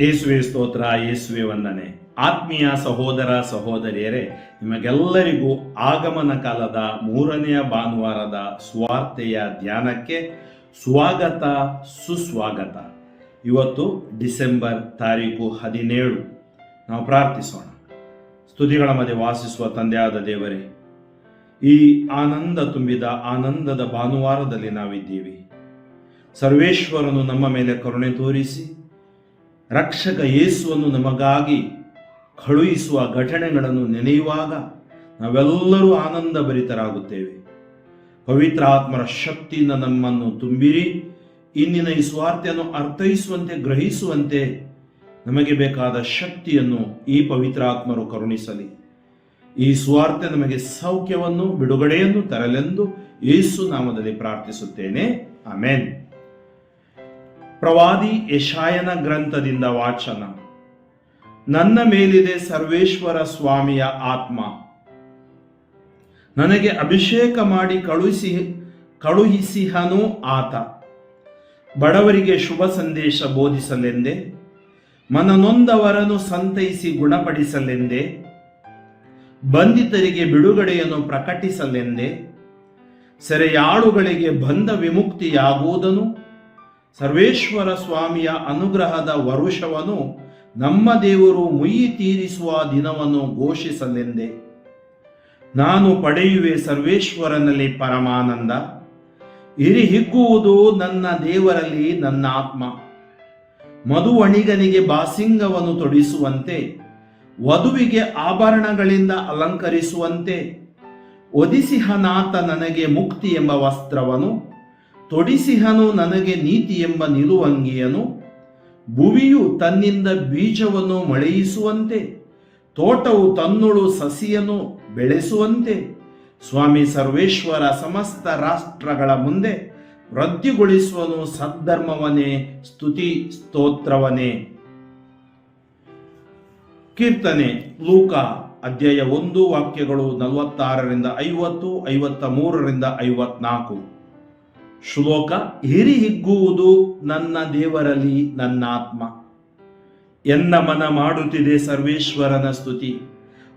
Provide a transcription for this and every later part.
ಯೇಸುವೆ ಸ್ತೋತ್ರ, ಯೇಸುವೆ ವಂದನೆ. ಆತ್ಮೀಯ ಸಹೋದರ, ಸಹೋದರಿಯರೇ, ನಿಮಗೆಲ್ಲರಿಗೂ ಆಗಮನ ಕಾಲದ ಮೂರನೆಯ ಭಾನುವಾರದ ಸ್ವಾರ್ಥೆಯ ಧ್ಯಾನಕ್ಕೆ ಸ್ವಾಗತ, ಸುಸ್ವಾಗತ. ಇವತ್ತು ಡಿಸೆಂಬರ್ ತಾರೀಕು ಹದಿನೇಳು. ನಾವು ಪ್ರಾರ್ಥಿಸೋಣ. ಸ್ತುತಿಗಳ ಮಧ್ಯೆ ವಾಸಿಸುವ ತಂದೆಯಾದ ದೇವರೇ, ಈ ಆನಂದ ತುಂಬಿದ ಆನಂದದ ಭಾನುವಾರದಲ್ಲಿ ನಾವಿದ್ದೀವಿ. ಸರ್ವೇಶ್ವರನು ನಮ್ಮ ಮೇಲೆ ಕರುಣೆ ತೋರಿಸಿ ರಕ್ಷಕ ಯೇಸುವನ್ನು ನಮಗಾಗಿ ಕಳುಹಿಸುವ ಘಟನೆಗಳನ್ನು ನೆನೆಯುವಾಗ ನಾವೆಲ್ಲರೂ ಆನಂದ ಭರಿತರಾಗುತ್ತೇವೆ ಪವಿತ್ರ ಆತ್ಮರ ಶಕ್ತಿಯಿಂದ ನಮ್ಮನ್ನು ತುಂಬಿರಿ. ಇಂದಿನ ಈ ಸ್ವಾರ್ಥೆಯನ್ನು ಅರ್ಥೈಸುವಂತೆ, ಗ್ರಹಿಸುವಂತೆ ನಮಗೆ ಬೇಕಾದ ಶಕ್ತಿಯನ್ನು ಈ ಪವಿತ್ರ ಆತ್ಮರು ಕರುಣಿಸಲಿ. ಈ ಸ್ವಾರ್ಥ ನಮಗೆ ಸೌಖ್ಯವನ್ನು, ಬಿಡುಗಡೆಯನ್ನು ತರಲೆಂದು ಯೇಸು ನಾಮದಲ್ಲಿ ಪ್ರಾರ್ಥಿಸುತ್ತೇನೆ. ಆಮೇನ್. ಪ್ರವಾದಿ ಯಶಾಯನ ಗ್ರಂಥದಿಂದ ವಾಚನ. ನನ್ನ ಮೇಲಿದೆ ಸರ್ವೇಶ್ವರ ಸ್ವಾಮಿಯ ಆತ್ಮ. ನನಗೆ ಅಭಿಷೇಕ ಮಾಡಿ ಕಳುಹಿಸಿ, ಕಳುಹಿಸಿಹನು ಆತ. ಬಡವರಿಗೆ ಶುಭ ಸಂದೇಶ ಬೋಧಿಸಲೆಂದೆ, ಮನನೊಂದವರನ್ನು ಸಂತೈಸಿ ಗುಣಪಡಿಸಲೆಂದೇ, ಬಂಧಿತರಿಗೆ ಬಿಡುಗಡೆಯನ್ನು ಪ್ರಕಟಿಸಲೆಂದೇ, ಸೆರೆಯಾಳುಗಳಿಗೆ ಬಂಧ ವಿಮುಕ್ತಿಯಾಗುವುದನ್ನು ಸರ್ವೇಶ್ವರ ಸ್ವಾಮಿಯ ಅನುಗ್ರಹದ ವರುಷವನ್ನು ನಮ್ಮ ದೇವರು ಮುಯಿ ತೀರಿಸುವ ದಿನವನ್ನು ಘೋಷಿಸಲೆಂದೆ. ನಾನು ಪಡೆಯುವೆ ಸರ್ವೇಶ್ವರನಲ್ಲಿ ಪರಮಾನಂದ. ಇರಿ ಹಿಗ್ಗುವುದು ನನ್ನ ದೇವರಲ್ಲಿ ನನ್ನ ಆತ್ಮ. ಮಧುವಣಿಗನಿಗೆ ಬಾಸಿಂಗವನ್ನು ತೊಡಿಸುವಂತೆ, ವಧುವಿಗೆ ಆಭರಣಗಳಿಂದ ಅಲಂಕರಿಸುವಂತೆ ಒದಿಸಿಹನಾಥ ನನಗೆ ಮುಕ್ತಿ ಎಂಬ ವಸ್ತ್ರವನ್ನು ತೊಡಿಸಿಹನು ನನಗೆ ನೀತಿ ಎಂಬ ನಿಲುವಂಗಿಯನು, ಭುವಿಯು ತನ್ನಿಂದ ಬೀಜವನ್ನು ಮಳೆಯಿಸುವಂತೆ, ತೋಟವು ತನ್ನೊಳು ಸಸಿಯನ್ನು ಬೆಳೆಸುವಂತೆ, ಸ್ವಾಮಿ ಸರ್ವೇಶ್ವರ ಸಮಸ್ತ ರಾಷ್ಟ್ರಗಳ ಮುಂದೆ ವೃದ್ಧಿಗೊಳಿಸುವನು ಸದ್ಧರ್ಮವನೇ, ಸ್ತುತಿ ಸ್ತೋತ್ರವನೇ. ಕೀರ್ತನೆ, ಲೂಕ, ಅಧ್ಯಾಯ ಒಂದು, ವಾಕ್ಯಗಳು ನಲವತ್ತಾರರಿಂದ ಐವತ್ತು, ಐವತ್ತ ಮೂರರಿಂದ ಐವತ್ನಾಲ್ಕು. ಶ್ಲೋಕ ಹಿರಿ ಹಿಗ್ಗುವುದು ನನ್ನ ದೇವರಲ್ಲಿ ನನ್ನ ಆತ್ಮ. ಎನ್ನ ಮನ ಮಾಡುತ್ತಿದೆ ಸರ್ವೇಶ್ವರನ ಸ್ತುತಿ.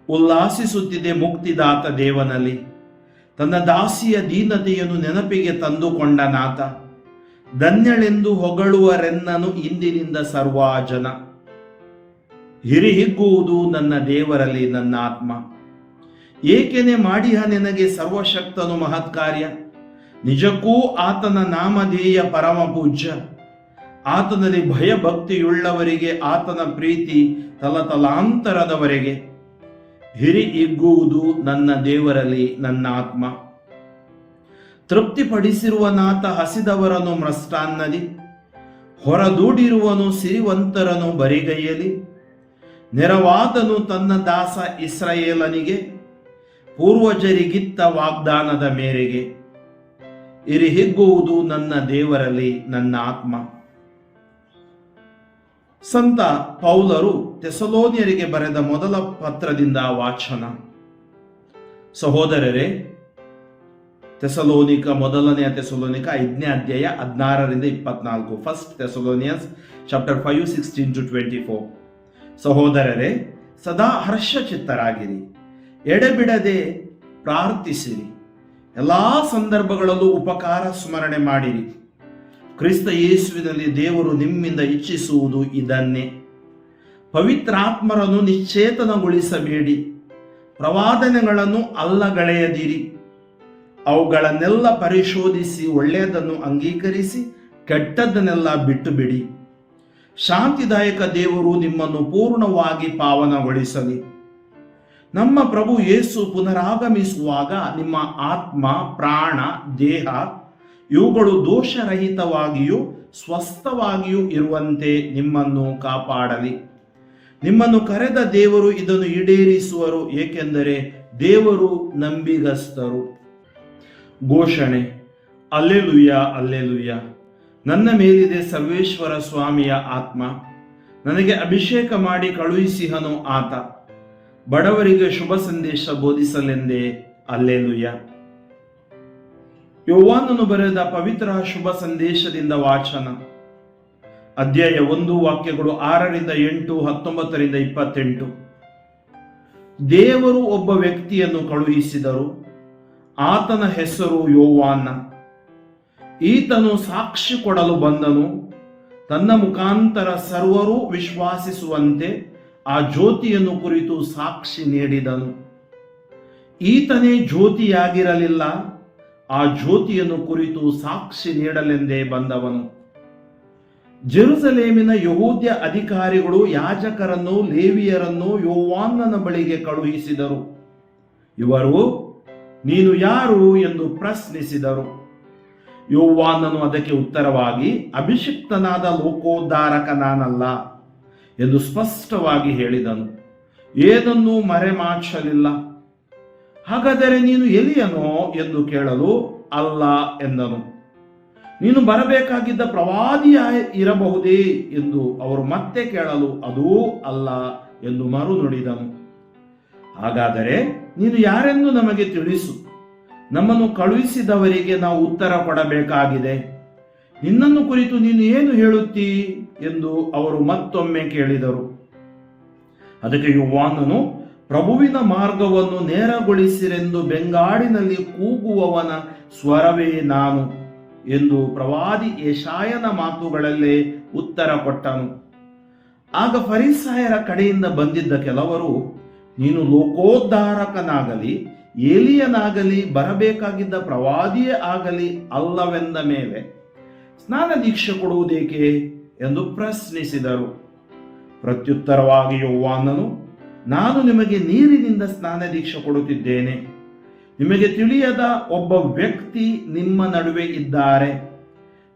ಉಲ್ಲಾಸಿಸುತ್ತಿದೆ ಮುಕ್ತಿದಾತ ದೇವನಲ್ಲಿ. ತನ್ನ ದಾಸಿಯ ದೀನತೆಯನ್ನು ನೆನಪಿಗೆ ತಂದುಕೊಂಡ ನಾಥ. ಧನ್ಯಳೆಂದು ಹೊಗಳುವರೆನ್ನನು ಇಂದಿನಿಂದ ಸರ್ವಾ ಜನ ಹಿರಿ ಹಿಗ್ಗುವುದು ನನ್ನ ದೇವರಲ್ಲಿ ನನ್ನ ಆತ್ಮ. ಏಕೆನೆ ಮಾಡಿಹ ನಿನಗೆ ಸರ್ವಶಕ್ತನು ಮಹತ್ಕಾರ್ಯ. ನಿಜಕ್ಕೂ ಆತನ ನಾಮಧೇಯ ಪರಮ ಪೂಜ್ಯ ಆತನಲ್ಲಿ ಭಯಭಕ್ತಿಯುಳ್ಳವರಿಗೆ ಆತನ ಪ್ರೀತಿ ತಲತಲಾಂತರದವರೆಗೆ. ಹಿರಿ ಇಗ್ಗುವುದು ನನ್ನ ದೇವರಲ್ಲಿ ನನ್ನ ಆತ್ಮ. ತೃಪ್ತಿಪಡಿಸಿರುವ ನಾತ ಹಸಿದವರನು ಮೃಷ್ಟಾನ್ನದಿ. ಹೊರದೂಡಿರುವನು ಸಿರಿವಂತರನು ಬರಿಗೈಯಲಿ. ನೆರವಾದನು ತನ್ನ ದಾಸ ಇಸ್ರಾಯೇಲನಿಗೆ. ಪೂರ್ವಜರಿಗಿತ್ತ ವಾಗ್ದಾನದ ಮೇರೆಗೆ. ಇರಿ ಹಿಗ್ಗುವುದು ನನ್ನ ದೇವರಲ್ಲಿ ನನ್ನ ಆತ್ಮ. ಸಂತ ಪೌಲರು ತೆಸಲೋನಿಯರಿಗೆ ಬರೆದ ಮೊದಲ ಪತ್ರದಿಂದ ವಾಚನ. ಸಹೋದರರೇ ತೆಸಲೋನಿಕ ಮೊದಲನೆಯ ತೆಸಲೋನಿಕ ಐದನೇ ಅಧ್ಯಾಯ ಹದಿನಾರರಿಂದ ಇಪ್ಪತ್ನಾಲ್ಕು first Thessalonians chapter five sixteen to twenty four ಸಹೋದರರೇ, ಸದಾ ಹರ್ಷಚಿತ್ತರಾಗಿರಿ. ಎಡೆಬಿಡದೆ ಪ್ರಾರ್ಥಿಸಿರಿ. ಎಲ್ಲ ಸಂದರ್ಭಗಳಲ್ಲೂ ಉಪಕಾರ ಸ್ಮರಣೆ ಮಾಡಿರಿ. ಕ್ರಿಸ್ತ ಯೇಸುವಿನಲ್ಲಿ ದೇವರು ನಿಮ್ಮಿಂದ ಇಚ್ಛಿಸುವುದು ಇದನ್ನೇ. ಪವಿತ್ರಾತ್ಮರನ್ನು ನಿಶ್ಚೇತನಗೊಳಿಸಬೇಡಿ. ಪ್ರವಾದನೆಗಳನ್ನು ಅಲ್ಲಗಳೆಯದಿರಿ. ಅವುಗಳನ್ನೆಲ್ಲ ಪರಿಶೋಧಿಸಿ ಒಳ್ಳೆಯದನ್ನು ಅಂಗೀಕರಿಸಿ ಕೆಟ್ಟದ್ದನ್ನೆಲ್ಲ ಬಿಟ್ಟು ಬಿಡಿ ಶಾಂತಿದಾಯಕ ದೇವರು ನಿಮ್ಮನ್ನು ಪೂರ್ಣವಾಗಿ ಪಾವನಗೊಳಿಸಲಿ. ನಮ್ಮ ಪ್ರಭು ಯೇಸು ಪುನರಾಗಮಿಸುವಾಗ ನಿಮ್ಮ ಆತ್ಮ, ಪ್ರಾಣ, ದೇಹ ಇವುಗಳು ದೋಷರಹಿತವಾಗಿಯೂ ಸ್ವಸ್ಥವಾಗಿಯೂ ಇರುವಂತೆ ನಿಮ್ಮನ್ನು ಕಾಪಾಡಲಿ. ನಿಮ್ಮನ್ನು ಕರೆದ ದೇವರು ಇದನ್ನು ಈಡೇರಿಸುವರು, ಏಕೆಂದರೆ ದೇವರು ನಂಬಿಗಸ್ತರು. ಘೋಷಣೆ, ಅಲ್ಲೆಲುಯ್ಯ ಅಲ್ಲೆಲುಯ್ಯ, ನನ್ನ ಮೇಲಿದೆ ಸರ್ವೇಶ್ವರ ಸ್ವಾಮಿಯ ಆತ್ಮ. ನನಗೆ ಅಭಿಷೇಕ ಮಾಡಿ ಕಳುಹಿಸಿಹನು ಆತ. ಬಡವರಿಗೆ ಶುಭ ಸಂದೇಶ ಬೋಧಿಸಲೆಂದೇ ಅಲ್ಲೆಲುಯ್ಯ. ಯೋವಾನನು ಬರೆದ ಪವಿತ್ರ ಶುಭ ಸಂದೇಶದಿಂದ ವಾಚನ. ಅಧ್ಯಾಯ ಒಂದು, ವಾಕ್ಯಗಳು ಆರರಿಂದ ಎಂಟು, ಹತ್ತೊಂಬತ್ತರಿಂದ ಇಪ್ಪತ್ತೆಂಟು. ದೇವರು ಒಬ್ಬ ವ್ಯಕ್ತಿಯನ್ನು ಕಳುಹಿಸಿದರು. ಆತನ ಹೆಸರು ಯೋವಾನ. ಈತನು ಸಾಕ್ಷಿ ಕೊಡಲು ಬಂದನು. ತನ್ನ ಮುಖಾಂತರ ಸರ್ವರೂ ವಿಶ್ವಾಸಿಸುವಂತೆ ಆ ಜ್ಯೋತಿಯನ್ನು ಕುರಿತು ಸಾಕ್ಷಿ ನೀಡಿದನು. ಈತನೇ ಜ್ಯೋತಿಯಾಗಿರಲಿಲ್ಲ, ಆ ಜ್ಯೋತಿಯನ್ನು ಕುರಿತು ಸಾಕ್ಷಿ ನೀಡಲೆಂದೇ ಬಂದವನು. ಜೆರುಸಲೇಮಿನ ಯಹೂದ್ಯ ಅಧಿಕಾರಿಗಳು ಯಾಜಕರನ್ನು ಲೇವಿಯರನ್ನು ಯೋವಾನ್ನನ ಬಳಿಗೆ ಕಳುಹಿಸಿದರು. ಇವರು, ನೀನು ಯಾರು? ಎಂದು ಪ್ರಶ್ನಿಸಿದರು. ಯೋವಾನನು ಅದಕ್ಕೆ ಉತ್ತರವಾಗಿ, ಅಭಿಷಿಕ್ತನಾದ ಲೋಕೋದ್ಧಾರಕ ನಾನಲ್ಲ. ಎಂದು ಸ್ಪಷ್ಟವಾಗಿ ಹೇಳಿದನು. ಏನನ್ನೂ ಮರೆಮಾಚಲಿಲ್ಲ. ಹಾಗಾದರೆ ನೀನು ಎಲಿಯನೋ ಎಂದು ಕೇಳಲು ಅಲ್ಲ ಎಂದನು. ನೀನು ಬರಬೇಕಾಗಿದ್ದ ಪ್ರವಾದಿಯ ಇರಬಹುದೇ ಎಂದು ಅವರು ಮತ್ತೆ ಕೇಳಲು ಅದೂ ಅಲ್ಲ ಎಂದು ಮರು ನುಡಿದನು. ಹಾಗಾದರೆ ನೀನು ಯಾರೆಂದು ನಮಗೆ ತಿಳಿಸು? ನಮ್ಮನ್ನು ಕಳುಹಿಸಿದವರಿಗೆ ನಾವು ಉತ್ತರ ಕೊಡಬೇಕಾಗಿದೆ. ನಿನ್ನನ್ನು ಕುರಿತು ನೀನು ಏನು ಹೇಳುತ್ತೀ? ಎಂದು ಅವರು ಮತ್ತೊಮ್ಮೆ ಕೇಳಿದರು. ಅದಕ್ಕೆ ಯುವಾನನು, ಪ್ರಭುವಿನ ಮಾರ್ಗವನ್ನು ನೇರಗೊಳಿಸಿರೆಂದು ಬೆಂಗಾಡಿನಲ್ಲಿ ಕೂಗುವವನ ಸ್ವರವೇ ನಾನು ಎಂದು ಪ್ರವಾದಿ ಯಶಾಯನ ಮಾತುಗಳಲ್ಲೇ ಉತ್ತರ ಕೊಟ್ಟನು. ಆಗ ಫರಿಸಾಯರ ಕಡೆಯಿಂದ ಬಂದಿದ್ದ ಕೆಲವರು, ನೀನು ಲೋಕೋದ್ಧಾರಕನಾಗಲಿ, ಏಲಿಯನಾಗಲಿ, ಬರಬೇಕಾಗಿದ್ದ ಪ್ರವಾದಿಯೇ ಆಗಲಿ ಅಲ್ಲವೆಂದ ಮೇಲೆ ಸ್ನಾನ ದೀಕ್ಷೆ ಕೊಡುವುದೇಕೆ ಎಂದು ಪ್ರಶ್ನಿಸಿದರು. ಪ್ರತ್ಯುತ್ತರವಾಗಿ ಯೌವಾನನು ನಾನು ನಿಮಗೆ ನೀರಿನಿಂದ ಸ್ನಾನ ದೀಕ್ಷೆ ಕೊಡುತ್ತಿದ್ದೇನೆ. ನಿಮಗೆ ತಿಳಿಯದ ಒಬ್ಬ ವ್ಯಕ್ತಿ ನಿಮ್ಮ ನಡುವೆ ಇದ್ದಾರೆ.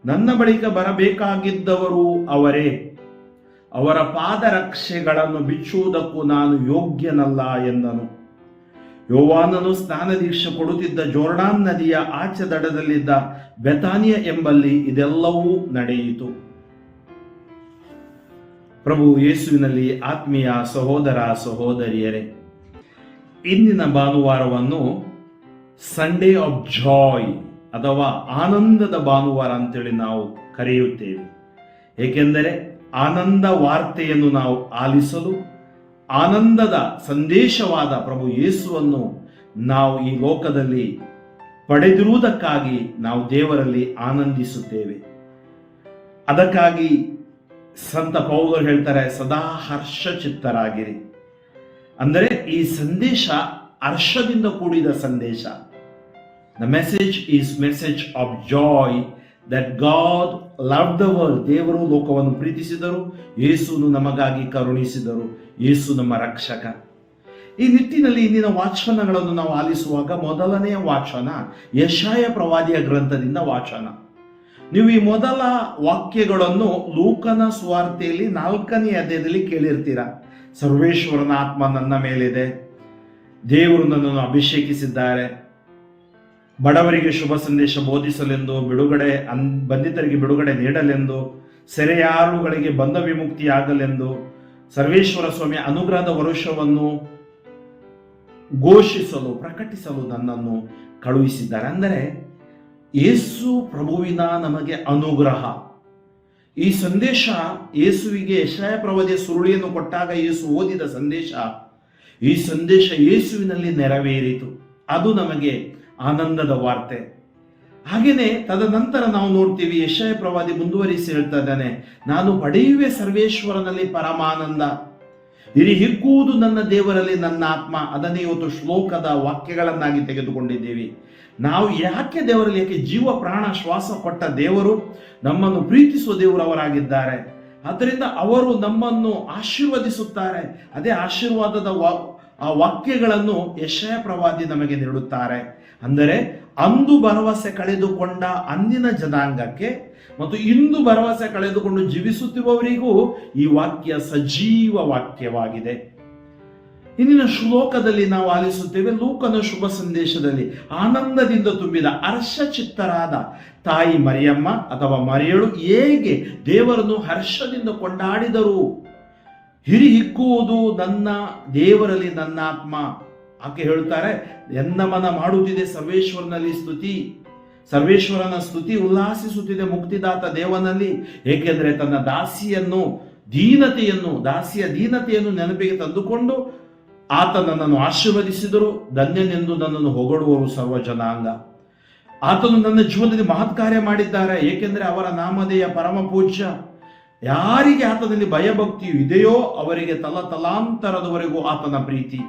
ನನ್ನ ಬಳಿಕ ಬರಬೇಕಾಗಿದ್ದವರು ಅವರೇ. ಅವರ ಪಾದರಕ್ಷೆಗಳನ್ನು ಬಿಚ್ಚುವುದಕ್ಕೂ ನಾನು ಯೋಗ್ಯನಲ್ಲ ಎಂದನು. ಯೋವಾನನು ಸ್ನಾನ ದೀಕ್ಷೆ ಕೊಡುತ್ತಿದ್ದ ಜೋರ್ಡಾನ್ ನದಿಯ ಆಚೆ ದಡದಲ್ಲಿದ್ದ ಬೆತಾನಿಯ ಎಂಬಲ್ಲಿ ಇದೆಲ್ಲವೂ ನಡೆಯಿತು. ಪ್ರಭು ಯೇಸುವಿನಲ್ಲಿ ಆತ್ಮೀಯ ಸಹೋದರ ಸಹೋದರಿಯರೇ, ಇಂದಿನ ಭಾನುವಾರವನ್ನು ಸಂಡೇ ಆಫ್ ಜಾಯ್ ಅಥವಾ ಆನಂದದ ಭಾನುವಾರ ಅಂತೇಳಿ ನಾವು ಕರೆಯುತ್ತೇವೆ. ಏಕೆಂದರೆ ಆನಂದ ವಾರ್ತೆಯನ್ನು ನಾವು ಆಲಿಸಲು ಆನಂದದ ಸಂದೇಶವಾದ ಪ್ರಭು ಯೇಸುವನ್ನು ನಾವು ಈ ಲೋಕದಲ್ಲಿ ಪಡೆದಿರುವುದಕ್ಕಾಗಿ ನಾವು ದೇವರಲ್ಲಿ ಆನಂದಿಸುತ್ತೇವೆ. ಅದಕ್ಕಾಗಿ ಸಂತ ಪೌಲರು ಹೇಳ್ತಾರೆ, ಸದಾ ಹರ್ಷಚಿತ್ತರಾಗಿರಿ. ಅಂದರೆ ಈ ಸಂದೇಶ ಹರ್ಷದಿಂದ ಕೂಡಿದ ಸಂದೇಶ. The message is message of joy that God love the world ದೇವರು ಲೋಕವನ್ನು ಪ್ರೀತಿಸಿದರು. ಯೇಸುನು ನಮಗಾಗಿ ಕರುಣಿಸಿದರು. ಯೇಸು ನಮ್ಮ ರಕ್ಷಕ. ಈ ನಿಟ್ಟಿನಲ್ಲಿ ಇಂದಿನ ವಾಚನಗಳನ್ನು ನಾವು ಆಲಿಸುವಾಗ ಮೊದಲನೆಯ ವಾಚನ, ಯಶಾಯ ಪ್ರವಾದಿಯ ಗ್ರಂಥದಿಂದ ವಾಚನ. ನೀವು ಈ ಮೊದಲ ವಾಕ್ಯಗಳನ್ನು ಲೋಕನ ಸ್ವಾರ್ಥೆಯಲ್ಲಿ ನಾಲ್ಕನೇ ಅಧ್ಯಾಯದಲ್ಲಿ ಕೇಳಿರ್ತೀರ? ಸರ್ವೇಶ್ವರನ ಆತ್ಮ ನನ್ನ ಮೇಲಿದೆ. ದೇವರು ನನ್ನನ್ನು ಅಭಿಷೇಕಿಸಿದ್ದಾರೆ. ಬಡವರಿಗೆ ಶುಭ ಸಂದೇಶ ಬೋಧಿಸಲೆಂದು, ಬಿಡುಗಡೆ ಅನ್, ಬಂಧಿತರಿಗೆ ಬಿಡುಗಡೆ ನೀಡಲೆಂದು, ಸೆರೆಯಾರುಗಳಿಗೆ ಬಂಧ ವಿಮುಕ್ತಿಯಾಗಲೆಂದು, ಸರ್ವೇಶ್ವರ ಸ್ವಾಮಿ ಅನುಗ್ರಹದ ವರುಷವನ್ನು ಘೋಷಿಸಲು, ಪ್ರಕಟಿಸಲು ನನ್ನನ್ನು ಕಳುಹಿಸಿದ್ದಾರೆ. ಅಂದರೆ ಏಸು ಪ್ರಭುವಿನ ನಮಗೆ ಅನುಗ್ರಹ. ಈ ಸಂದೇಶ ಯೇಸುವಿಗೆ ಯಶಾಯ ಪ್ರವಾದಿಯ ಸುರುಳಿಯನ್ನು ಕೊಟ್ಟಾಗ ಯೇಸು ಓದಿದ ಸಂದೇಶ, ಈ ಸಂದೇಶ ಯೇಸುವಿನಲ್ಲಿ ನೆರವೇರಿತು. ಅದು ನಮಗೆ ಆನಂದದ ವಾರ್ತೆ. ಹಾಗೆಯೇ ತದನಂತರ ನಾವು ನೋಡ್ತೀವಿ ಯಶಯ ಪ್ರವಾದಿ ಮುಂದುವರಿಸಿ ಹೇಳ್ತಾ ಇದ್ದಾನೆ, ನಾನು ಪಡೆಯುವೆ ಸರ್ವೇಶ್ವರನಲ್ಲಿ ಪರಮಾನಂದ. ಇರಿ ಹಿಗ್ಗುವುದು ನನ್ನ ದೇವರಲ್ಲಿ ನನ್ನ ಆತ್ಮ, ಅದನ್ನೇ ಇವತ್ತು ಶ್ಲೋಕದ ವಾಕ್ಯಗಳನ್ನಾಗಿ ತೆಗೆದುಕೊಂಡಿದ್ದೀವಿ. ನಾವು ಯಾಕೆ ದೇವರಲ್ಲಿ, ಯಾಕೆ ಜೀವ, ಪ್ರಾಣ, ಶ್ವಾಸ ಕೊಟ್ಟ ದೇವರು ನಮ್ಮನ್ನು ಪ್ರೀತಿಸುವ ದೇವರವರಾಗಿದ್ದಾರೆ. ಆದ್ದರಿಂದ ಅವರು ನಮ್ಮನ್ನು ಆಶೀರ್ವದಿಸುತ್ತಾರೆ. ಅದೇ ಆಶೀರ್ವಾದದ ವಾ, ಆ ವಾಕ್ಯಗಳನ್ನು ಯಶಯ ಪ್ರವಾದಿ ನಮಗೆ ನೀಡುತ್ತಾರೆ. ಅಂದರೆ ಅಂದು ಭರವಸೆ ಕಳೆದುಕೊಂಡ ಅಂದಿನ ಜನಾಂಗಕ್ಕೆ ಮತ್ತು ಇಂದು ಭರವಸೆ ಕಳೆದುಕೊಂಡು ಜೀವಿಸುತ್ತಿರುವವರಿಗೂ ಈ ವಾಕ್ಯ ಸಜೀವ ವಾಕ್ಯವಾಗಿದೆ. ಇಂದಿನ ಶ್ಲೋಕದಲ್ಲಿ ನಾವು ಆಲಿಸುತ್ತೇವೆ, ಲೂಕನ ಶುಭ ಸಂದೇಶದಲ್ಲಿ ಆನಂದದಿಂದ ತುಂಬಿದ ಹರ್ಷಚಿತ್ತರಾದ ತಾಯಿ ಮರಿಯಮ್ಮ ಅಥವಾ ಮರಿಯಳು ಹೇಗೆ ದೇವರನ್ನು ಹರ್ಷದಿಂದ ಕೊಂಡಾಡಿದರು? ಹಿರಿ ಹಿಕ್ಕುವುದು ನನ್ನ ದೇವರಲ್ಲಿ ನನ್ನ ಆತ್ಮ ಆಕೆ ಹೇಳ್ತಾರೆ, ಎನ್ನ ಮನ ಮಾಡುತ್ತಿದೆ ಸರ್ವೇಶ್ವರನಲ್ಲಿ ಸ್ತುತಿ. ಸರ್ವೇಶ್ವರನ ಸ್ತುತಿ ಉಲ್ಲಾಸಿಸುತ್ತಿದೆ ಮುಕ್ತಿದಾತ ದೇವನಲ್ಲಿ. ಏಕೆಂದರೆ ತನ್ನ ದಾಸಿಯನ್ನು, ದೀನತೆಯನ್ನು, ದಾಸಿಯ ದೀನತೆಯನ್ನು ನೆನಪಿಗೆ ತಂದುಕೊಂಡು ಆತ ನನ್ನನ್ನು ಆಶೀರ್ವದಿಸಿದರು. ಧನ್ಯನೆಂದು ನನ್ನನ್ನು ಹೊಗಳುವರು ಸರ್ವ ಜನಾಂಗ. ಆತನು ನನ್ನ ಜೀವನದಲ್ಲಿ ಮಹತ್ ಕಾರ್ಯ ಮಾಡಿದ್ದಾರೆ. ಏಕೆಂದರೆ ಅವರ ನಾಮಧೇಯ ಪರಮ ಪೂಜ್ಯ. ಯಾರಿಗೆ ಆತನಲ್ಲಿ ಭಯಭಕ್ತಿಯು ಇದೆಯೋ ಅವರಿಗೆ ತಲ ತಲಾಂತರದವರೆಗೂ ಆತನ ಪ್ರೀತಿ.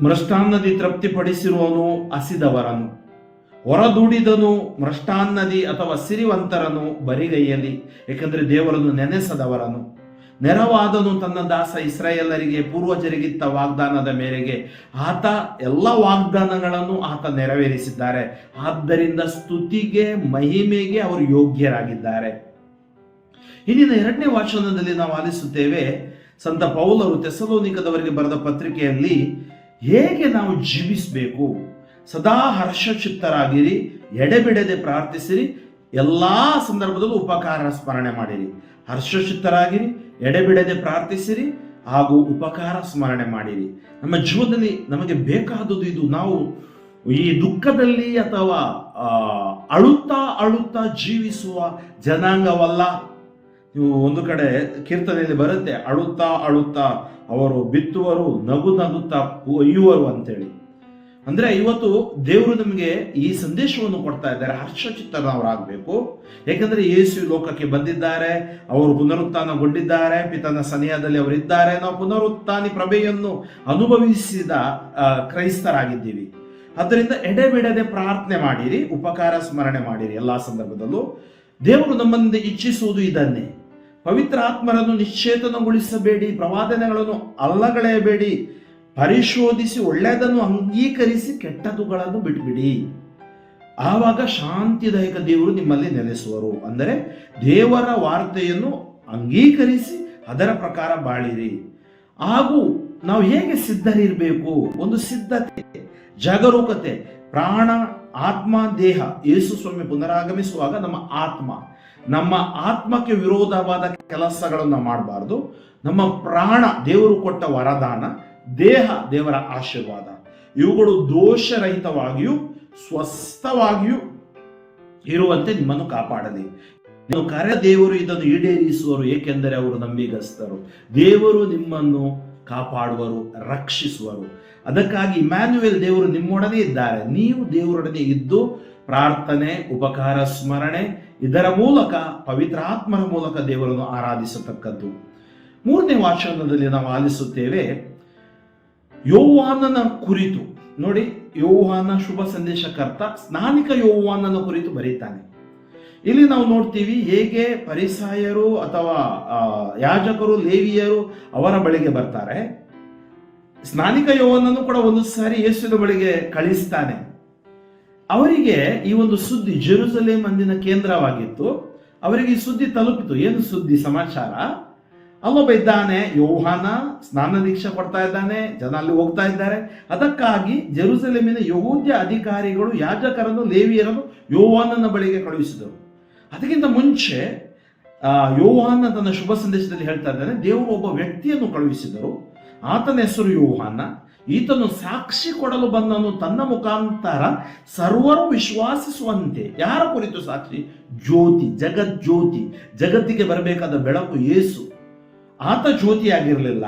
ಮೃಷ್ಟಾನ್ನದಿ ತೃಪ್ತಿಪಡಿಸಿರುವನು ಹಸಿದವರನು. ಹೊರದುಡಿದನು ಮೃಷ್ಟಾನ್ನದಿ ಅಥವಾ ಸಿರಿವಂತರನು ಬರಿಗೈಯಲ್ಲಿ, ಏಕೆಂದರೆ ದೇವರನ್ನು ನೆನೆಸದವರನು. ನೆರವಾದನು ತನ್ನ ದಾಸ ಇಸ್ರಾಯೇಲರಿಗೆ ಪೂರ್ವಜರಿಗಿತ್ತ ವಾಗ್ದಾನದ ಮೇರೆಗೆ ಆತ ಎಲ್ಲ ವಾಗ್ದಾನಗಳನ್ನು ಆತ ನೆರವೇರಿಸಿದ್ದಾರೆ. ಆದ್ದರಿಂದ ಸ್ತುತಿಗೆ, ಮಹಿಮೆಗೆ ಅವರು ಯೋಗ್ಯರಾಗಿದ್ದಾರೆ. ಇಂದಿನ ಎರಡನೇ ವಾಚನದಲ್ಲಿ ನಾವು ಆಲಿಸುತ್ತೇವೆ, ಸಂತ ಪೌಲರು ತೆಸಲೋನಿಕದವರಿಗೆ ಬರೆದ ಪತ್ರಿಕೆಯಲ್ಲಿ ಹೇಗೆ ನಾವು ಜೀವಿಸಬೇಕು? ಸದಾ ಹರ್ಷಚಿತ್ತರಾಗಿರಿ, ಎಡೆಬಿಡದೆ ಪ್ರಾರ್ಥಿಸಿರಿ, ಎಲ್ಲ ಸಂದರ್ಭದಲ್ಲೂ ಉಪಕಾರ ಸ್ಮರಣೆ ಮಾಡಿರಿ. ಹರ್ಷಚಿತ್ತರಾಗಿರಿ, ಎಡೆಬಿಡದೆ ಪ್ರಾರ್ಥಿಸಿರಿ, ಹಾಗೂ ಉಪಕಾರ ಸ್ಮರಣೆ ಮಾಡಿರಿ. ನಮ್ಮ ಜೀವನದಲ್ಲಿ ನಮಗೆ ಬೇಕಾದದ್ದು ಇದು. ನಾವು ಈ ದುಃಖದಲ್ಲಿ ಅಥವಾ ಅಳುತ್ತಾ ಅಳುತ್ತಾ ಜೀವಿಸುವ ಜನಾಂಗವಲ್ಲ. ನೀವು ಒಂದು ಕಡೆ ಕೀರ್ತನೆಯಲ್ಲಿ ಬರುತ್ತೆ, ಅಳುತ್ತಾ ಅಳುತ್ತಾ ಅವರು ಬಿತ್ತುವರು, ನಗು ನಗುತ್ತಾ ಒಯ್ಯುವರು ಅಂತೇಳಿ. ಅಂದ್ರೆ ಇವತ್ತು ದೇವರು ನಮಗೆ ಈ ಸಂದೇಶವನ್ನು ಕೊಡ್ತಾ ಇದ್ದಾರೆ, ಹರ್ಷಚಿತ್ತನವರಾಗಬೇಕು. ಯಾಕಂದ್ರೆ ಯೇಸು ಲೋಕಕ್ಕೆ ಬಂದಿದ್ದಾರೆ, ಅವರು ಪುನರುತ್ಥಾನಗೊಂಡಿದ್ದಾರೆ, ಪಿತನ ಸನಿಹದಲ್ಲಿ ಅವರಿದ್ದಾರೆ ನಾವು ಪುನರುತ್ಥಾನಿ ಪ್ರಭೆಯನ್ನು ಅನುಭವಿಸಿದ ಕ್ರೈಸ್ತರಾಗಿದ್ದೀವಿ. ಅದರಿಂದ ಎಡೆಬಿಡದೆ ಪ್ರಾರ್ಥನೆ ಮಾಡಿರಿ, ಉಪಕಾರ ಸ್ಮರಣೆ ಮಾಡಿರಿ, ಎಲ್ಲಾ ಸಂದರ್ಭದಲ್ಲೂ. ದೇವರು ನಮ್ಮನ್ನು ಇಚ್ಛಿಸುವುದು ಇದನ್ನೇ. ಪವಿತ್ರ ಆತ್ಮರನ್ನು ನಿಶ್ಚೇತನಗೊಳಿಸಬೇಡಿ, ಪ್ರವಾದನೆಗಳನ್ನು ಅಲ್ಲಗಳೆಯಬೇಡಿ, ಪರಿಶೋಧಿಸಿ ಒಳ್ಳೆಯದನ್ನು ಅಂಗೀಕರಿಸಿ ಕೆಟ್ಟದುಗಳನ್ನು ಬಿಟ್ಬಿಡಿ. ಆವಾಗ ಶಾಂತಿದಾಯಕ ದೇವರು ನಿಮ್ಮಲ್ಲಿ ನೆಲೆಸುವರು. ಅಂದರೆ ದೇವರ ವಾರ್ತೆಯನ್ನು ಅಂಗೀಕರಿಸಿ ಅದರ ಪ್ರಕಾರ ಬಾಳಿರಿ. ಹಾಗೂ ನಾವು ಹೇಗೆ ಸಿದ್ಧರಿರಬೇಕು? ಒಂದು ಸಿದ್ಧತೆ, ಜಾಗರೂಕತೆ, ಪ್ರಾಣ, ಆತ್ಮ, ದೇಹ, ಯೇಸು ಸ್ವಾಮಿ ಪುನರಾಗಮಿಸುವಾಗ ನಮ್ಮ ಆತ್ಮ. ನಮ್ಮ ಆತ್ಮಕ್ಕೆ ವಿರೋಧವಾದ ಕೆಲಸಗಳನ್ನು ಮಾಡಬಾರ್ದು. ನಮ್ಮ ಪ್ರಾಣ ದೇವರು ಕೊಟ್ಟ ವರದಾನ, ದೇಹ ದೇವರ ಆಶೀರ್ವಾದ. ಇವುಗಳು ದೋಷರಹಿತವಾಗಿಯೂ ಸ್ವಸ್ಥವಾಗಿಯೂ ಇರುವಂತೆ ನಿಮ್ಮನ್ನು ಕಾಪಾಡಲಿ. ನೀವು ಕರೆ ದೇವರು ಇದನ್ನು ಈಡೇರಿಸುವರು, ಏಕೆಂದರೆ ಅವರು ನಂಬಿಗಸ್ತರು. ದೇವರು ನಿಮ್ಮನ್ನು ಕಾಪಾಡುವರು, ರಕ್ಷಿಸುವರು. ಅದಕ್ಕಾಗಿ ಇಮ್ಯಾನ್ಯುಯಲ್ ದೇವರು ನಿಮ್ಮೊಡನೆ ಇದ್ದಾರೆ. ನೀವು ದೇವರೊಡನೆ ಇದ್ದು ಪ್ರಾರ್ಥನೆ, ಉಪಕಾರ, ಸ್ಮರಣೆ ಇದರ ಮೂಲಕ ಪವಿತ್ರಾತ್ಮನ ಮೂಲಕ ದೇವರನ್ನು ಆರಾಧಿಸತಕ್ಕದ್ದು. ಮೂರನೇ ವಾಚನದಲ್ಲಿ ನಾವು ಆಲಿಸುತ್ತೇವೆ ಯೋವಾನನ ಕುರಿತು. ನೋಡಿ ಯೋವಾನ ಶುಭ ಸಂದೇಶಕರ್ತ ಸ್ನಾನಿಕ ಯೌವಾನನ ಕುರಿತು ಬರೀತಾನೆ. ಇಲ್ಲಿ ನಾವು ನೋಡ್ತೀವಿ ಹೇಗೆ ಪರಿಸಾಯರು ಅಥವಾ ಯಾಜಕರು, ಲೇವಿಯರು ಅವರ ಬಳಿಗೆ ಬರ್ತಾರೆ. ಸ್ನಾನಿಕ ಯೋವನನ್ನು ಕೂಡ ಒಂದು ಸಾರಿ ಯೇಸುವಿನ ಬಳಿಗೆ ಕಳಿಸ್ತಾನೆ. ಅವರಿಗೆ ಈ ಒಂದು ಸುದ್ದಿ ಜೆರುಸಲೇಮ್ ಅಂದಿನ ಕೇಂದ್ರವಾಗಿತ್ತು. ಅವರಿಗೆ ಈ ಸುದ್ದಿ ತಲುಪಿತು. ಏನು ಸುದ್ದಿ? ಸಮಾಚಾರ? ಅಲ್ಲೊಬ್ಬ ಇದ್ದಾನೆ, ಯೋಹಾನ ಸ್ನಾನ ದೀಕ್ಷೆ ಪಡ್ತಾ ಇದ್ದಾನೆ, ಜನ ಅಲ್ಲಿ ಹೋಗ್ತಾ ಇದ್ದಾರೆ. ಅದಕ್ಕಾಗಿ ಜೆರುಸಲೇಮಿನ ಯಹೂದ್ಯ ಅಧಿಕಾರಿಗಳು ಯಾಜಕರನ್ನು, ಲೇವಿಯರನ್ನು ಯೋಹಾನನ ಬಳಿಗೆ ಕಳುಹಿಸಿದರು. ಅದಕ್ಕಿಂತ ಮುಂಚೆ ಯೋಹಾನ ತನ್ನ ಶುಭ ಸಂದೇಶದಲ್ಲಿ ಹೇಳ್ತಾ ಇದ್ದಾನೆ, ದೇವರು ಒಬ್ಬ ವ್ಯಕ್ತಿಯನ್ನು ಕಳುಹಿಸಿದರು. ಆತನ ಹೆಸರು ಯೋಹಾನ. ಈತನು ಸಾಕ್ಷಿ ಕೊಡಲು ಬಂದನು ತನ್ನ ಮುಖಾಂತರ ಸರ್ವರು ವಿಶ್ವಾಸಿಸುವಂತೆ. ಯಾರ ಕುರಿತು ಸಾಕ್ಷಿ? ಜ್ಯೋತಿ ಜಗತ್ ಜ್ಯೋತಿ ಜಗತ್ತಿಗೆ ಬರಬೇಕಾದ ಬೆಳಕು ಯೇಸು ಆತ ಜ್ಯೋತಿಯಾಗಿರಲಿಲ್ಲ,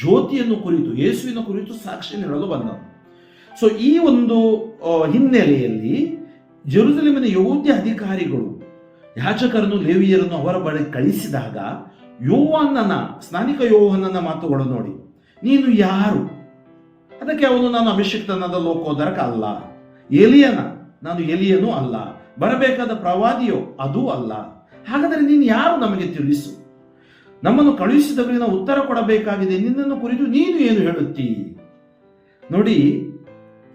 ಜ್ಯೋತಿಯನ್ನು ಕುರಿತು ಯೇಸುವಿನ ಕುರಿತು ಸಾಕ್ಷಿ ನೀಡಲು ಬಂದನು. ಸೊ ಈ ಒಂದು ಹಿನ್ನೆಲೆಯಲ್ಲಿ ಜೆರುಸಲೇಮಿನ ಯೋಧ್ಯ ಅಧಿಕಾರಿಗಳು ಯಾಚಕರನ್ನು ಲೇವಿಯರನ್ನು ಅವರ ಬಳಿ ಕಳಿಸಿದಾಗ, ಯೋವಾನನ, ಸ್ನಾನಿಕ ಯೋವನನ ಮಾತುಗಳು ನೋಡಿ. ನೀನು ಯಾರು? ಅದಕ್ಕೆ ಅವನು, ನಾನು ಅಭಿಷಿಕ್ತನಾದ ಲೋಕೋದರಕ ಅಲ್ಲ. ಎಲಿಯನ, ನಾನು ಎಲಿಯನೂ ಅಲ್ಲ. ಬರಬೇಕಾದ ಪ್ರವಾದಿಯೋ ಅದೂ ಅಲ್ಲ. ಹಾಗಾದರೆ ನೀನು ಯಾರು ನಮಗೆ ತಿಳಿಸು? ನಮ್ಮನ್ನು ಕಳುಹಿಸಿದವರಿಗೆ ನಾವು ಉತ್ತರ ಕೊಡಬೇಕಾಗಿದೆ. ನಿನ್ನನ್ನು ಕುರಿತು ನೀನು ಏನು ಹೇಳುತ್ತೀ? ನೋಡಿ,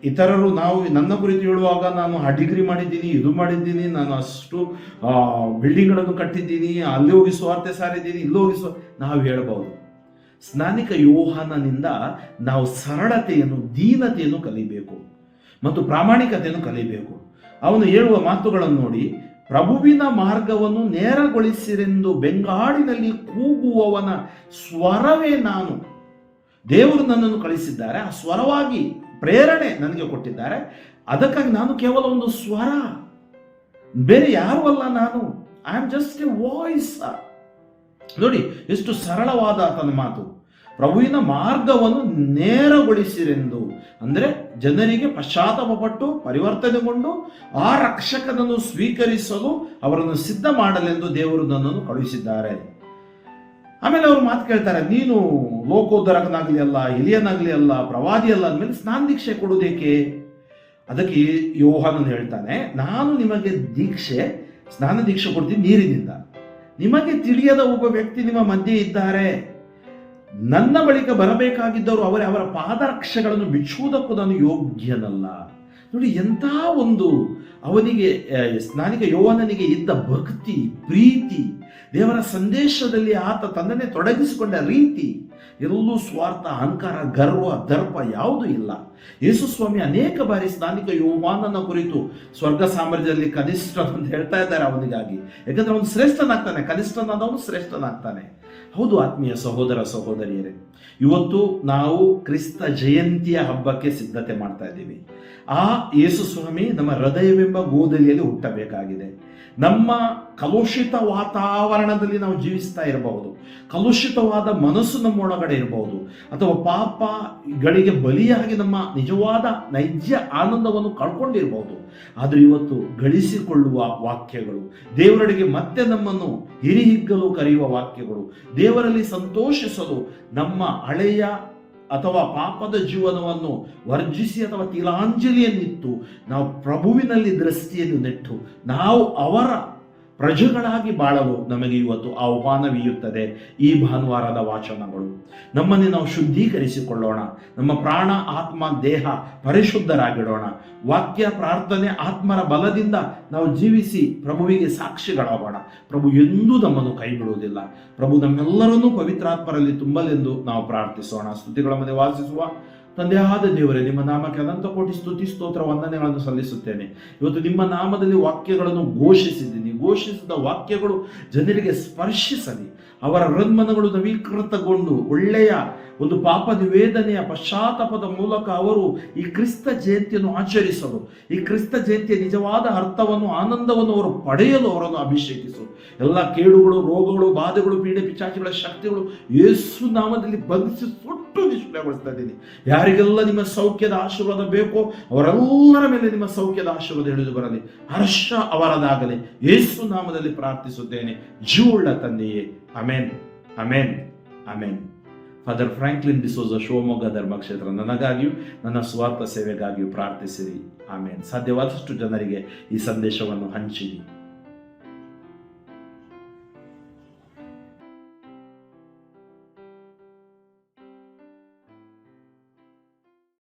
ಇತರರು ನಾವು ನನ್ನ ಕುರಿತು ಹೇಳುವಾಗ ನಾನು ಆ ಡಿಗ್ರಿ ಮಾಡಿದ್ದೀನಿ, ಇದು ಮಾಡಿದ್ದೀನಿ, ನಾನು ಅಷ್ಟು ಬಿಲ್ಡಿಂಗ್ಗಳನ್ನು ಕಟ್ಟಿದ್ದೀನಿ, ಅಲ್ಲಿ ಹೋಗಿ ಸ್ವಾರ್ಥ ಸಾರಿದ್ದೀನಿ, ಇಲ್ಲಿ ಹೋಗಿ ಸ್ವ, ನಾವು ಹೇಳಬಹುದು. ಸ್ನಾನಿಕ ಯೋಹಾನನಿಂದ ನಾವು ಸರಳತೆಯನ್ನು, ದೀನತೆಯನ್ನು ಕಲಿಬೇಕು. ಮತ್ತು ಪ್ರಾಮಾಣಿಕತೆಯನ್ನು ಕಲಿಬೇಕು. ಅವನು ಹೇಳುವ ಮಾತುಗಳನ್ನು ನೋಡಿ, ಪ್ರಭುವಿನ ಮಾರ್ಗವನ್ನು ನೇರಗೊಳಿಸಿರೆಂದು ಬೆಂಗಾಡಿನಲ್ಲಿ ಕೂಗುವವನ ಸ್ವರವೇ ನಾನು. ದೇವರು ನನ್ನನ್ನು ಕಳಿಸಿದ್ದಾರೆ ಆ ಸ್ವರವಾಗಿ ಪ್ರೇರಣೆ ನನಗೆ ಕೊಟ್ಟಿದ್ದಾರೆ. ಅದಕ್ಕಾಗಿ ನಾನು ಕೇವಲ ಒಂದು ಸ್ವರ. ಬೇರೆ ಯಾರು ಅಲ್ಲ ನಾನು. I am just a voice ನೋಡಿ, ಎಷ್ಟು ಸರಳವಾದ ಆತನ ಮಾತು. ಪ್ರಭುವಿನ ಮಾರ್ಗವನ್ನು ನೇರಗೊಳಿಸಿರೆಂದು. ಅಂದರೆ ಜನರಿಗೆ ಪಶ್ಚಾತ್ತಾಪಪಟ್ಟು, ಪರಿವರ್ತನೆಗೊಂಡು, ಆ ರಕ್ಷಕನನ್ನು ಸ್ವೀಕರಿಸಲು ಅವರನ್ನು ಸಿದ್ಧ ಮಾಡಲೆಂದು ದೇವರು ನನ್ನನ್ನು ಕಳುಹಿಸಿದ್ದಾರೆ. ಆಮೇಲೆ ಅವರು ಮಾತು ಕೇಳ್ತಾರೆ, ನೀನು ಲೋಕೋದ್ಧರಕನಾಗಲಿ ಅಲ್ಲ ಹಿರಿಯನಾಗಲಿ ಅಲ್ಲ, ಪ್ರವಾದಿ ಅಲ್ಲ ಅಂದಮೇಲೆ ಸ್ನಾನ ದೀಕ್ಷೆ ಕೊಡುವುದೇಕೆ? ಅದಕ್ಕೆ ಯೋಹಾನನ್ ಹೇಳ್ತಾನೆ, ನಾನು ನಿಮಗೆ ದೀಕ್ಷೆ, ಸ್ನಾನ ದೀಕ್ಷೆ ಕೊಡ್ತೀನಿ ನೀರಿನಿಂದ. ನಿಮಗೆ ತಿಳಿಯದ ಒಬ್ಬ ವ್ಯಕ್ತಿ ನಿಮ್ಮ ಮಧ್ಯೆ ಇದ್ದಾರೆ. ನನ್ನ ಬಳಿಕ ಬರಬೇಕಾಗಿದ್ದವರು ಅವರೇ, ಅವರ ಪಾದರಕ್ಷೆಗಳನ್ನು ಬಿಚ್ಚುವುದಕ್ಕೂ ನಾನು ಯೋಗ್ಯನಲ್ಲ. ನೋಡಿ, ಎಂಥ ಒಂದು ಅವನಿಗೆ ಸ್ನಾನಿಕ ಯೋವನನಿಗೆ ಇದ್ದ ಭಕ್ತಿ, ಪ್ರೀತಿ, ದೇವರ ಸಂದೇಶದಲ್ಲಿ ಆತ ತನ್ನನ್ನೇ ತೊಡಗಿಸಿಕೊಂಡ ರೀತಿ ಎಲ್ಲೂ ಸ್ವಾರ್ಥ, ಅಹಂಕಾರ, ಗರ್ವ, ದರ್ಪ ಯಾವುದೂ ಇಲ್ಲ. ಯೇಸು ಸ್ವಾಮಿ ಅನೇಕ ಬಾರಿ ಸ್ನಾನಿಕ ಯೋಮಾನನ ಕುರಿತು ಸ್ವರ್ಗ ಸಾಮ್ರಾಜ್ಯದಲ್ಲಿ ಕನಿಷ್ಠ ಅಂತ ಹೇಳ್ತಾ ಇದ್ದಾರೆ ಅವನಿಗಾಗಿ. ಯಾಕಂದ್ರೆ ಅವನು ಶ್ರೇಷ್ಠನಾಗ್ತಾನೆ, ಕನಿಷ್ಠನಾದವನು ಶ್ರೇಷ್ಠನಾಗ್ತಾನೆ. ಹೌದು ಆತ್ಮೀಯ ಸಹೋದರ, ಸಹೋದರಿಯರೇ, ಇವತ್ತು ನಾವು ಕ್ರಿಸ್ತ ಜಯಂತಿಯ ಹಬ್ಬಕ್ಕೆ ಸಿದ್ಧತೆ ಮಾಡ್ತಾ ಇದ್ದೀವಿ. ಆ ಯೇಸು ಸ್ವಾಮಿ ನಮ್ಮ ಹೃದಯವೆಂಬ ಗೋದಲಿಯಲ್ಲಿ ಹುಟ್ಟಬೇಕಾಗಿದೆ. ನಮ್ಮ ಕಲುಷಿತ ವಾತಾವರಣದಲ್ಲಿ ನಾವು ಜೀವಿಸ್ತಾ ಇರಬಹುದು. ಕಲುಷಿತವಾದ ಮನಸ್ಸು ನಮ್ಮೊಳಗಡೆ ಇರಬಹುದು. ಅಥವಾ ಪಾಪಗಳಿಗೆ ಬಲಿಯಾಗಿ ನಮ್ಮ ನಿಜವಾದ ನೈಜ ಆನಂದವನ್ನು ಕಳ್ಕೊಂಡಿರಬಹುದು. ಆದರೆ ಇವತ್ತು ಗಳಿಸಿಕೊಳ್ಳುವ ವಾಕ್ಯಗಳು ದೇವರಡೆಗೆ ಮತ್ತೆ ನಮ್ಮನ್ನು ಹಿರಿಹಿಗ್ಗಲು ಕರೆಯುವ ವಾಕ್ಯಗಳು, ದೇವರಲ್ಲಿ ಸಂತೋಷಿಸಲು ನಮ್ಮ ಹಳೆಯ ಅಥವಾ ಪಾಪದ ಜೀವನವನ್ನು ವರ್ಜಿಸಿ ಅಥವಾ ತಿಲಾಂಜಲಿಯನ್ನಿತ್ತು ನಾವು ಪ್ರಭುವಿನಲ್ಲಿ ದೃಷ್ಟಿಯನ್ನು ನೆಟ್ಟು ನಾವು ಅವರ ಪ್ರಜೆಗಳಾಗಿ ಬಾಳಲು ನಮಗೆ ಇವತ್ತು ಆಹ್ವಾನವೀಯುತ್ತದೆ ಈ ಭಾನುವಾರದ ವಾಚನಗಳು. ನಮ್ಮನ್ನು ನಾವು ಶುದ್ಧೀಕರಿಸಿಕೊಳ್ಳೋಣ. ನಮ್ಮ ಪ್ರಾಣ, ಆತ್ಮ, ದೇಹ ಪರಿಶುದ್ಧರಾಗಿಡೋಣ. ವಾಕ್ಯ, ಪ್ರಾರ್ಥನೆ, ಆತ್ಮರ ಬಲದಿಂದ ನಾವು ಜೀವಿಸಿ ಪ್ರಭುವಿಗೆ ಸಾಕ್ಷಿಗಳಾಗೋಣ. ಪ್ರಭು ಎಂದೂ ನಮ್ಮನ್ನು ಕೈ ಬಿಡುವುದಿಲ್ಲ ಪ್ರಭು ನಮ್ಮೆಲ್ಲರನ್ನೂ ಪವಿತ್ರಾತ್ಮರಲ್ಲಿ ತುಂಬಲೆಂದು ನಾವು ಪ್ರಾರ್ಥಿಸೋಣ. ಸ್ತುತಿಗಳ ಮನೆ ವಾಸಿಸುವ ತಂದೆಯಾದ ದೇವರೇ, ನಿಮ್ಮ ನಾಮಕ್ಕೆ ಅನಂತ ಕೋಟಿ ಸ್ತುತಿ, ಸ್ತೋತ್ರ, ವಂದನೆಗಳನ್ನು ಸಲ್ಲಿಸುತ್ತೇನೆ. ಇವತ್ತು ನಿಮ್ಮ ನಾಮದಲ್ಲಿ ವಾಕ್ಯಗಳನ್ನು ಘೋಷಿಸಿದ್ದೀನಿ. ಘೋಷಿಸಿದ ವಾಕ್ಯಗಳು ಜನರಿಗೆ ಸ್ಪರ್ಶಿಸಲಿ. ಅವರ ಹೃನ್ಮನಗಳು ನವೀಕೃತಗೊಂಡು, ಒಳ್ಳೆಯ ಒಂದು ಪಾಪ ನಿವೇದನೆಯ ಪಶ್ಚಾತ್ತಾಪದ ಮೂಲಕ ಅವರು ಈ ಕ್ರಿಸ್ತ ಜಯಂತಿಯನ್ನು ಆಚರಿಸಲು, ಈ ಕ್ರಿಸ್ತ ಜಯಂತಿಯ ನಿಜವಾದ ಅರ್ಥವನ್ನು, ಆನಂದವನ್ನು ಅವರು ಪಡೆಯಲು ಅವರನ್ನು ಅಭಿಷೇಕಿಸು. ಎಲ್ಲ ಕೇಡುಗಳು, ರೋಗಗಳು, ಬಾಧೆಗಳು, ಪೀಡೆ ಪಿಚಾಚಿಗಳ ಶಕ್ತಿಗಳು ಯೇಸು ನಾಮದಲ್ಲಿ ಬಂಧಿಸಿ ಸುಟ್ಟು ನಿಷ್ಕ್ರಿಯಗೊಳಿಸ್ತಾ ಇದ್ದೀನಿ ಯಾರಿಗೆಲ್ಲ ನಿಮ್ಮ ಸೌಖ್ಯದ ಆಶೀರ್ವಾದ ಬೇಕೋ ಅವರೆಲ್ಲರ ಮೇಲೆ ನಿಮ್ಮ ಸೌಖ್ಯದ ಆಶೀರ್ವಾದ ಹಿಡಿದು ಬರಲಿ. ಹರ್ಷ ಅವರದಾಗಲಿ. ಯೇಸು ನಾಮದಲ್ಲಿ ಪ್ರಾರ್ಥಿಸುತ್ತೇನೆ. ಜೀವುಳ್ಳ ತಂದೆಯೇ. Amen amen amen father Franklin D'Souza Shivamogga ಧರ್ಮಕ್ಷೇತ್ರ. ನನಗಾಗಿಯೂ, ನನ್ನ ಸ್ವಾರ್ಥ ಸೇವೆಗಾಗಿಯೂ ಪ್ರಾರ್ಥಿಸಿರಿ. ಆಮೇನ್. ಸಾಧ್ಯವಾದಷ್ಟು ಜನರಿಗೆ ಈ ಸಂದೇಶವನ್ನು ಹಂಚಿರಿ.